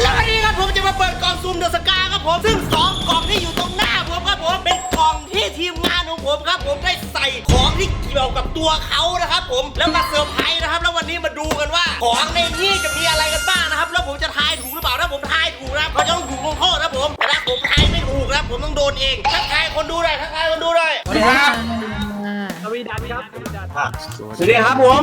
แล้ววันนี้ครับผมจะมาเปิดกล่องซูมเดอะสกาครับผมซึ่งสองกล่องที่อยู่ตรงหน้าผมครับผมเป็นกล่องที่ทีมงานของผมครับ ผมได้ใส่ของที่เกี่ยวกับตัวเขานะครับผมแล้วมาเซอร์ไพรส์นะครับ แล้ววันนี้มาดูกันว่า ของในนี้จะมีอะไรกันบ้างนะครับ แล้วผมจะทายถูกหรือเปล่าถ้าผมทายถูกนะครับเขาจะต้องถูกลงโทษนะผมแต่ถ้าผมทายไม่ถูกนะครับผมต้องโดนเองทักทายคนดูหน่อยทักทายคนดูหน่อยสวัสดีครับสวีดันครับสวีดันสวัสดีครับผม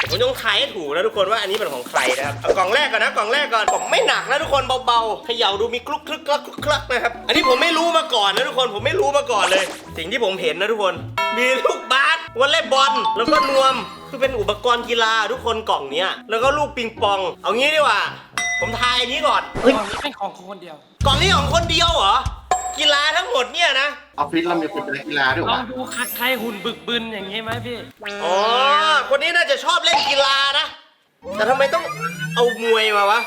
ผมต้องทายให้ถูกนะทุกคนว่าอันนี้เป็นของใครนะครับเอากล่องแรกก่อนนะกล่องแรกก่อนผมไม่หนักนะทุกคนเบาๆเขย่าดูมีกลุกคลึกคลักคลุกคลักนะครับอันนี้ผมไม่รู้มาก่อนนะทุกคนผมไม่รู้มาก่อนเลย สิ่งที่ผมเห็นนะทุกคน มีลูกบาสวอลเลย์บอลแล้วก็นวมคือเป็นอุปกรณ์กีฬาทุกคนกล่องเนี้ยแล้วก็ลูกปิงปอง เอางี้ดีกว่า ผมทายอันนี้ก่อนกล่องนี้เป็นของคนเดียว กล่องนี้ของคนเดียวเหรอกีฬาทั้งหมดเนี่ยนะ ออฟฟิศเรามีคนเป็นนักกีฬาด้วยลอวะงดูคัดใครหุ่นบึกบึนอย่างงี้ไหมพี่ อ๋อ คนนี้น่าจะชอบเล่นกีฬานะ แต่ทำไมต้องเอามวยมาวะ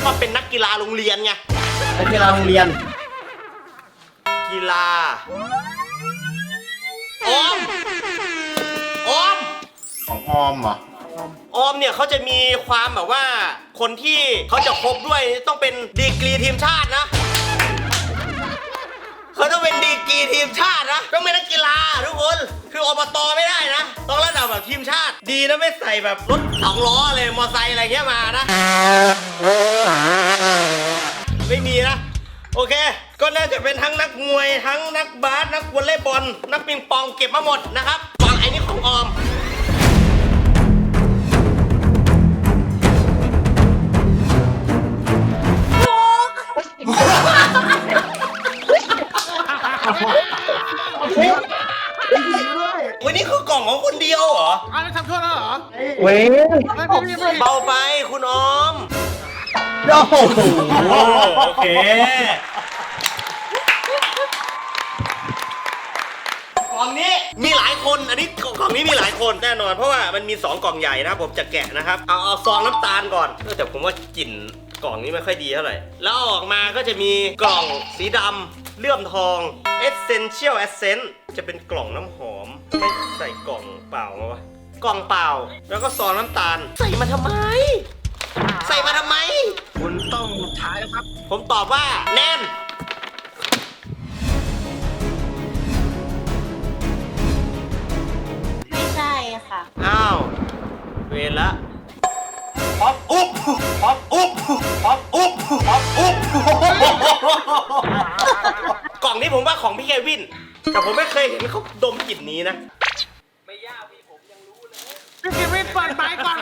ชอบเป็นนักกีฬาโรงเรียนไง นักกีฬาโรงเรียน กีฬาออมออม ของออมเหรอออมเนี่ยเขาจะมีความแบบว่าคนที่เขาจะคบด้วยต้องเป็นดีกรีทีมชาตินะ เขาต้องเป็นดีกรีทีมชาตินะต้องเป็นนักกีฬาทุกคน คืออบตไม่ได้นะ ต้องระดับแบบทีมชาติ ดีนะไม่ใส่แบบรถสองล้อเลยมอไซค์อะไรเงี้ยมานะ ไม่มีนะ โอเค ก็น่าจะเป็นทั้งนักมวย ทั้งนักบาส นักวอลเลย์บอล นักปิงปองเก็บมาหมดนะครับวางไอ้นี่ของออม โอ้โหโอเค กล่องนี้มีหลายคนอันนี้กล่องนี้มีหลายคนแน่นอน เพราะว่ามันมี 2 กล่องใหญ่นะครับผมจะแกะนะครับ เอาเอาซองน้ำตาลก่อนเออแต่ผมว่ากลิ่นกล่องนี้ไม่ค่อยดีเท่าไหร่ แล้วออกมาก็จะมีกล่องสีดำเลื่อมทอง Essential Essence จะเป็นกล่องน้ำหอม ไม่ใส่กล่องเปล่ามาวะกล่องเปล่า แล้วก็ซองน้ำตาล ใส่มาทำไม ใส่มาทำไม คุณต้องท้ายครับ ผมตอบว่าแน่นไม่ใช่ค่ะ อ้าว เวรละป๊อปอุ๊บป๊อปอุ๊บป๊อปอุ๊บป๊อปอุ๊บกล่องนี้ผมว่าของพี่เควิน แต่ผมไม่เคยเห็นเขาดมกลิ่นนี้นะ พี่กิวินเปิดไมค์ก่อน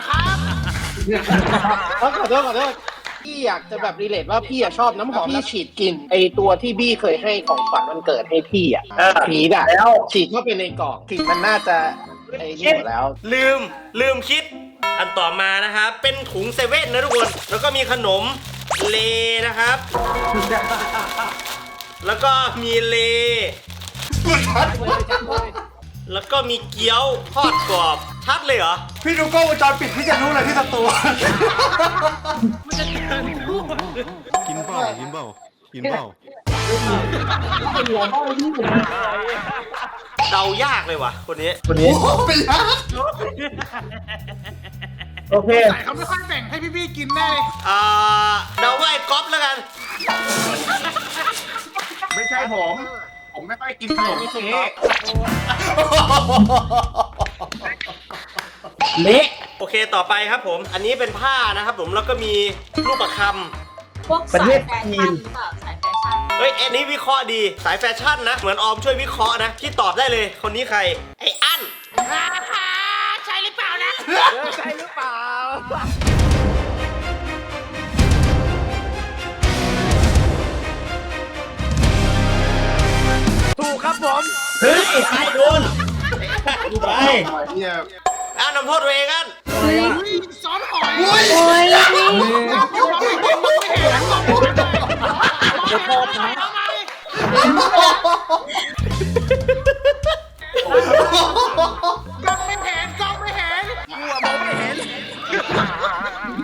ครับ ขอโทษขอโทษพี่อยากจะแบบรีเลทว่าพี่อะชอบน้ำหอมพี่ฉีดกลิ่นไอตัวที่บี้เคยให้ของขวัญวันเกิดให้พี่อะผีดอะแล้ว ฉีดเข้าไปในกล่องกลิ่นมันน่าจะไอ้นี่หมดแล้ว ลืมลืมคิด อันต่อมานะครับ เป็นถุงเซเว่นนะทุกคน แล้วก็มีขนมเลนะครับ แล้วก็มีเล แล้วก็มีเกี๊ยวทอดกรอบ ชัดเลยเหรอ พี่ดูกล้องวงจรปิดพี่จะรู้เลยที่สตูกินเปล่ากินเปล่ากินเปล่าเดายากเลยว่ะ คนนี้ คนนี้ไปยักโอเคใส่เขาไม่ค่อยแบ่งให้พี่พี่กินแน่เลยอ่าเดาว่าไอ้ก๊อฟแล้วกัน ไม่ใช่ผม ผมไม่ค่อยกินขนมเค้กเละโอเคต่อไปครับผม อันนี้เป็นผ้านะครับผมแล้วก็มีลูกประคพวกสายแฟชั่นหรือเปล่าสายแฟชั่นำเฮ้ยอันนี้วิเคราะห์ดีสายแฟชั่นนะ เหมือนออมช่วยวิเคราะห์นะ ที่ตอบได้เลยคนนี้ใคร ไอ้อั้นใช่หรือเปล่านะใช่หรือเปล่า ไปเนี่ยอ่านำโทษตัวเองกันอุ้ยซอสหอยโอ้ยมองไม่เห็นมองไม่เห็นมองไม่เห็นมองไม่เห็นทำไมกล้องไม่เห็นกล้องไม่เห็น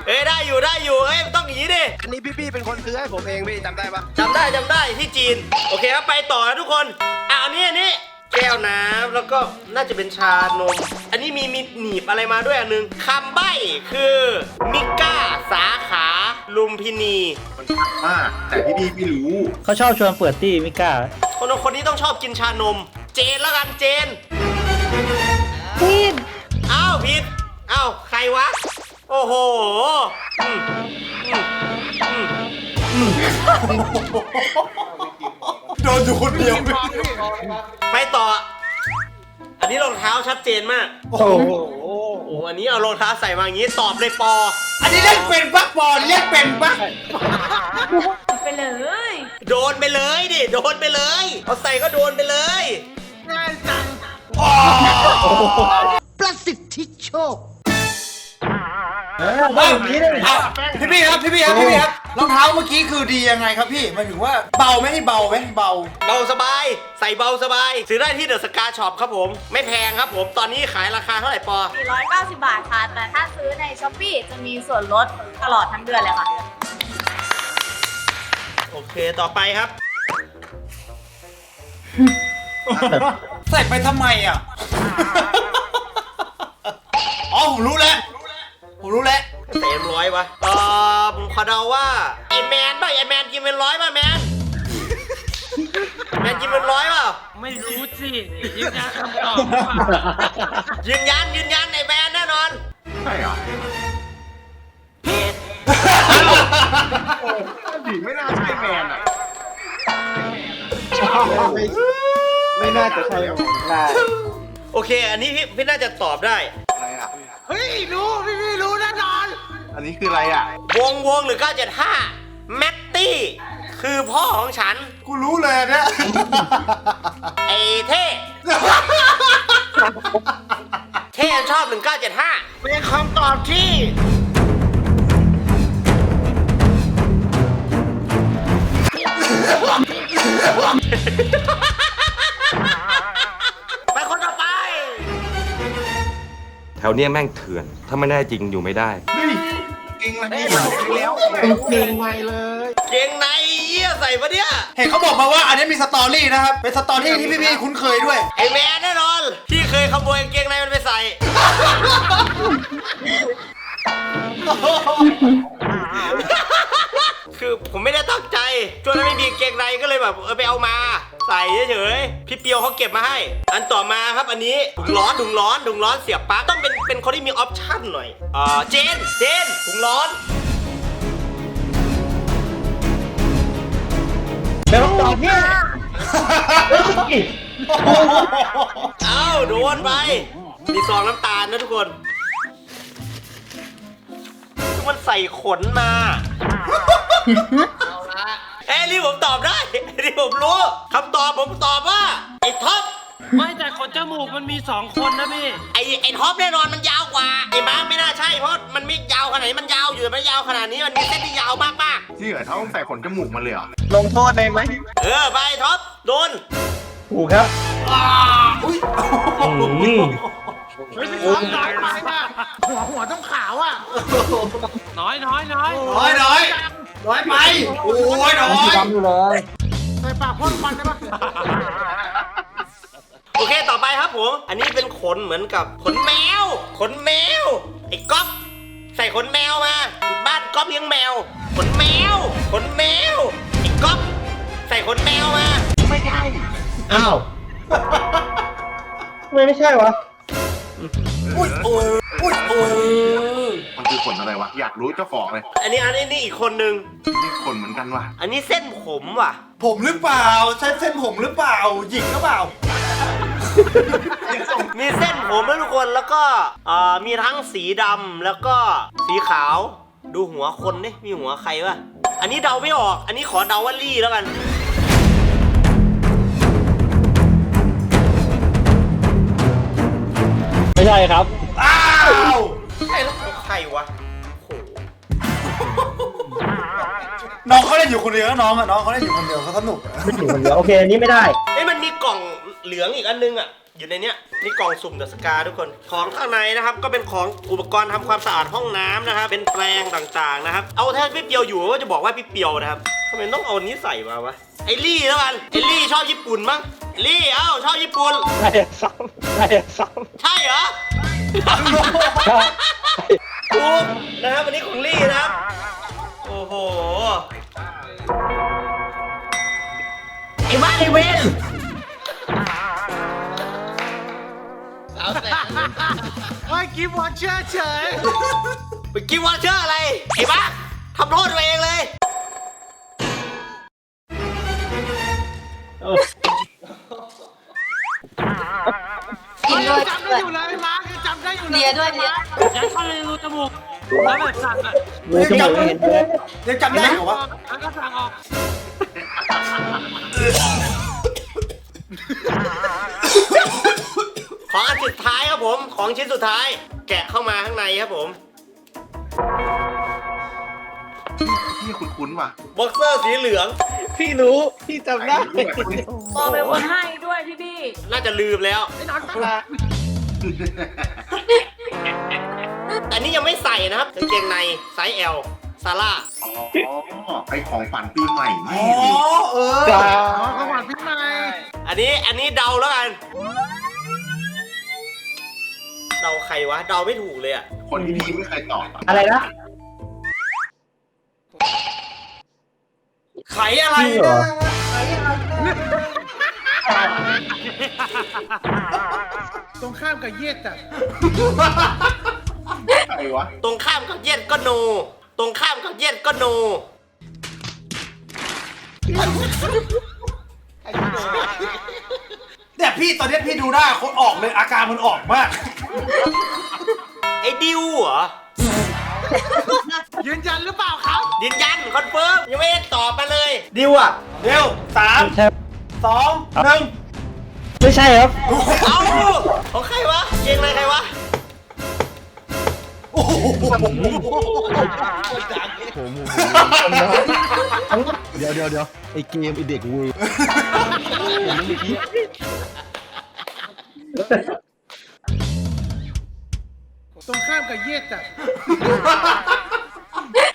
เอ้ยได้อยู่ได้อยู่เอ้ยต้องอย่างนี้ดิอันนี้พี่บี้เป็นคนซื้อให้ผมเองพี่จำได้ปะจำได้จำได้ที่จีน โอเคครับไปต่อนะทุกคนอะอันนี้อันนี้ แก้วน้ำแล้วก็น่าจะเป็นชานม อันนี้มีมีหนีบอะไรมาด้วยอันนึงคำใบ้คือมิก้าสาขาลุมพินีมันชัดมากแต่พี่พี่ไม่รู้เขาชอบชวนเปิดตี้มิก้า คนคนนี้ต้องชอบกินชานม เจนแล้วกันเจน พี่อ้าวผิดอ้าวใครวะ โอ้โหอืมอืมอืม โดนอยู่คนเดียวไปต่อ อันนี้รองเท้าชัดเจนมาก โอ้โหโอ้โหอันนี้เอารองเท้าใส่มาอย่างนี้ตอบเลยปอ อันนี้เรียกเป็นปะปอนเรียกเป็นปะไปเลย โดนไปเลยดิ โดนไปเลยเอาใส่ก็โดนไปเลยประสิทธิโชคไม่อย่างนี้เลยอะพี่พี่ครับพี่พี่ครับพี่พี่ครับ รองเท้าเมื่อกี้คือดียังไงครับพี่หมายถึงว่าเบาไหมให้เบาไหมเบา เบาสบาย ใส่เบาสบาย ซื้อได้ที่เดอะสกาช็อปครับผม ไม่แพงครับผม ตอนนี้ขายราคาเท่าไหร่ปอ 490 บาทค่ะ แต่ถ้าซื้อในช้อปปี้จะมีส่วนลดตลอดทั้งเดือนเลยค่ะ โอเค ต่อไปครับ ใส่ไปทำไมอะ อ๋อผมรู้แล้ว ผมรู้แล้ว เต็มร้อยวะเออผมขอเดาว่าไอแมนป่ะไอแมนกินเป็นร้อยป่ะแมนแมนกินเป็นร้อยเปล่าไม่รู้สิยืนยันคำตอบหรือเปล่ายืนยันยืนยันไอแมนแน่นอนใช่เหรอผีไม่น่าใช่แมนอะไม่ไม่น่าจะใช่ได้โอเค อันนี้พี่พี่น่าจะตอบได้อะไรอะเฮ้ยรู้พี่พี่รู้แน่นอน อันนี้คืออะไรอะ วงวงหรือ 975 แมตตี้ คือพ่อของฉัน กูรู้เลยอันเนี่ย ไอเท่ เท่ชอบ 1975 เป็นคำตอบที่ไปคนต่อไป แถวเนี้ยแม่งเถื่อน ถ้าไม่แน่จริงอยู่ไม่ได้ เฮ้ย จริงเลยแล้วเก่งไวเลย เกงในเยี่ยใส่ปะเนี่ย เห็นเขาบอกมาว่าอันนี้มีสตอรี่นะครับ เป็นสตอรี่ที่พี่ๆคุ้นเคยด้วย ไอแมนแน่นอน ที่เคยขโมยเกงในมันไปใส่ คือผมไม่ได้ตั้งใจช่วงนั้นไม่มีกางเกงในก็เลยแบบเออไปเอามา ใส่เฉยๆพี่เปียวเขาเก็บมาให้ อันต่อมาครับอันนี้ถุงร้อนถุงร้อนถุงร้อนเสียบปลั๊กต้องเป็นเป็นคนที่มีออปชั่นหน่อยอ่าเจนเจนถุงร้อนแล้วคำตอบเนี่ยเอ้าโดนไปมีซองน้ำตาลนะทุกคนทุก มันใส่ขนมาเอ้ยนี่ผมตอบได้นี่ผมรู้คำตอบผมตอบว่า ไอ้ท็อป ไม่แต่ขนจมูกมันมีสองคนนะพี่ ไอ้ไอ้ท็อปแน่นอนมันยาวกว่า ไอ้มาร์คไม่น่าใช่เพราะมันไม่ยาวขนาดนี้มันยาวอยู่แต่ไม่ยาวขนาดนี้มันมีเส้นที่ยาวมากที่เหลือเขาต้องใส่ขนจมูกมาเลยเหรอลงโทษได้ไหมๆเออไปท็อปโดนถูกครับไม่ใช่ความตายไปอะหัวหัวต้องขาวอะน้อยน้อยน้อยน้อยน้อยน้อยไป โอ้ยน้อยจำอยู่เลยใส่ปากพ่นฟันได้ปะโอเคต่อไปครับผม อันนี้เป็นขนเหมือนกับขนแมว ขนแมว ไอ้ก๊อฟใส่ขนแมวมา บ้านก๊อฟเลี้ยงแมว ขนแมว ขนแมว ไอ้ก๊อฟใส่ขนแมวมาอ้าว ทำไมไม่ใช่วะ อุ้ยโอ้ยอุ้ยโอ้ยมันคือขนอะไรวะ อยากรู้เจ้าของเลย อันนี้อันนี้นี่อีกคนนึง นี่ขนเหมือนกันว่ะอันนี้เส้นผมว่ะ ผมหรือเปล่าใช่เส้นผมหรือเปล่า หยิกหรือเปล่า มีเส้นผมนะทุกคนแล้วก็เอ่อมีทั้งสีดำแล้วก็สีขาว ดูหัวคนนี่มีหัวใครวะ อันนี้เดาไม่ออก อันนี้ขอเดาว่าลี่แล้วกัน ใช่ครับ อ้าวใช่แล้วของใครวะโอ้โหน้องเขาเล่นอยู่คนเดียวนะน้องอะน้องเขาเล่นอยู่คนเดียวเขาสนุกอะ ไม่ถึงคนเดียวโอเคอันนี้ไม่ได้ เอ้ยมันมีกล่องเหลืองอีกอันนึงอะ อยู่ในเนี้ยนี่กล่องสุ่มเดอะสกาทุกคน ของข้างในนะครับ ก็เป็นของอุปกรณ์ทำความสะอาดห้องน้ำนะครับ เป็นแปรงต่างๆนะครับ เอาถ้าพี่เปียวอยู่ก็จะบอกว่าพี่เปียวนะครับทำไมต้องเอานี้ใส่มาวะไอลี่แล้วกันไอลี่ชอบญี่ปุ่นมั้งไอ้ลี่เอ้าชอบญี่ปุ่นได้ซ้ำได้ซ้ใช่เหรอำถูกนะครับวันนี้ของลี่นะครับ โอ้โหไอ้บ้าไอ้เวน เฮ้ยกิฟต์วอเชอร์เฉยไปกินวอเชอร์อะไรไอ้บ้าทำโทษตัวเองเลย กินด้วยจำได้อยู่เลยมาร์คยังจำได้อยู่เลเลียยด้วยเลียยัดเข้าในรูจมูกแล้วแบบสั่งอะมือจมูกเห็นเลยยังจำได้เหรอวะ แล้วก็สั่งออก ผมของชิ้นสุดท้าย แกะเข้ามาข้างในครับผมพี่คุ้นๆว่ะบ็อกเซอร์สีเหลือง พี่รู้ พี่จำได้โตเป็นคนให้ด้วยพี่บี้น่าจะลืมแล้วแต่นี่ยังไม่ใส่นะครับกางเกงในไซส์ L ซาร่าอ๋อไอของฝันปีใหม่แม่เออจ้าขอขวัญพี่ใหม่ อันนี้อันนี้เดาแล้วกัน เดาใครวะเดาไม่ถูกเลยอะคนที่พี่ไม่เคยตอบอะอะไรนะ ไขอะไรจริงเหรอตรงข้ามกับเย็ดอะใครวะตรงข้ามกับเย็ดก็โน ตรงข้ามกับเย็ดก็โน เนี่ยพี่ตอนนี้พี่ดูหน้าคนออกเลยอาการมันออกมาก ไอ้ดิวเหรอ ยืนยันหรือเปล่าครับ ยืนยันคอนเฟิร์มยังไม่ได้ตอบมาเลย ดิวอะเร็วสามใช่สองหนึ่งไม่ใช่ครับ เอ้าของใครวะเกงในใครวะผมเดี๋ยวเดี๋ยวเดี๋ยวไอเกมไอเด็กเวอร์ผมไม่คิด ตรงข้ามกับเย็ดอะ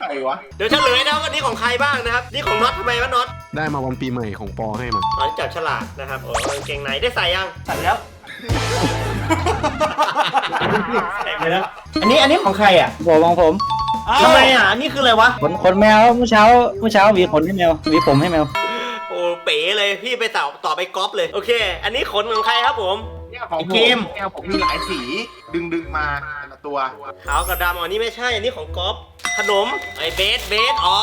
ใครวะเดี๋ยวเฉลยนะวันนี้ของใครบ้างนะครับ นี่ของน็อตทำไมวะน็อตได้มาวันปีใหม่ของปอให้มาตอนจับฉลากนะครับโอ้กางเกงในได้ใส่ยังใส่แล้วใส่ไปแล้ว อันนี้อันนี้ของใครอะผมของผมทำไมอะอันนี่คืออะไรวะขนขนแมวเมื่อเช้าเมื่อเช้าหวีขนให้แมวหวีผมให้แมวโอ้เป๋เลยพี่ไปต่อต่อไปก๊อปเลยโอเค อันนี้ขนของใครครับผมเนี่ยของไอ้ผเกมเนี่ยผมมีหลายสีดึงดึงๆมาแต่ละตัว ขาวกับดำอันนี้ไม่ใช่ อันนี้ของก๊อฟขนมไอ้เบสเบสอ๋อ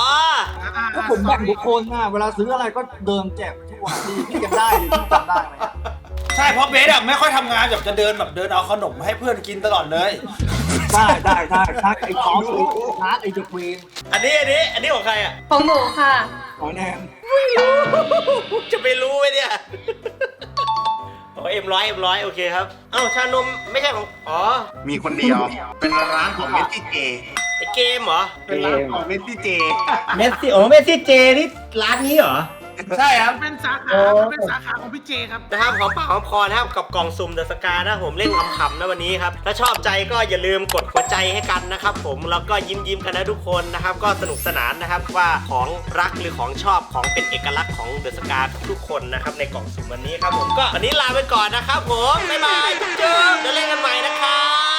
ก็ผมแบ่งทุกคนนะเวลาซื้ออะไรก็เดินแจกทุกวันพี่พี่จำได้หรือพี่จำได้ไหมอะใช่เพราะเบสอะไม่ค่อยทำงานแบบจะเดินแบบเดินเอาขนมให้เพื่อนกินตลอดเลย ได้ได้ได้ถ้าไอ้คอสไอ้าร์ตไอ้เดอะควีนอันนี้อันนี้อันนี้ของใครอะของหนูค่ะ ขอแนม จะไปรู้ไหมเนี่ย โอ้เอ็มร้อยเอ็มร้อยโอเคครับ เอ้าชานมไม่ใช่ของ อ๋อมีคนเดียว เป็นร้านของเมสซี่เจ ไอเกมเหรอ เป็นร้านของเมสซี่เจ เมสซี่โอ้เมสซี่เจนี่ร้านนี้เหรอ ใช่ครับ เป็นสาขาโอ้เป็นสาขาของพี่เจครับ นะครับหอมปากหอมคอนะครับกับกล่องสุ่มเดอะสกานะครับผมเล่นขำๆนะวันนี้ครับ ถ้าชอบใจก็อย่าลืมกดหัวใจให้กันนะครับผมแล้วก็ยิ้มยิ้มๆกันนะทุกคนนะครับ ก็สนุกสนานนะครับว่าของรักหรือของชอบของเป็นเอกลักษณ์ของเดอะสกาทุกๆคนนะครับในกล่องสุ่มวันนี้ครับผมก็วันนี้ลาไปก่อนนะครับผมบ๊ายบายเจอกันเดี๋ยวเล่นกันใหม่นะครับ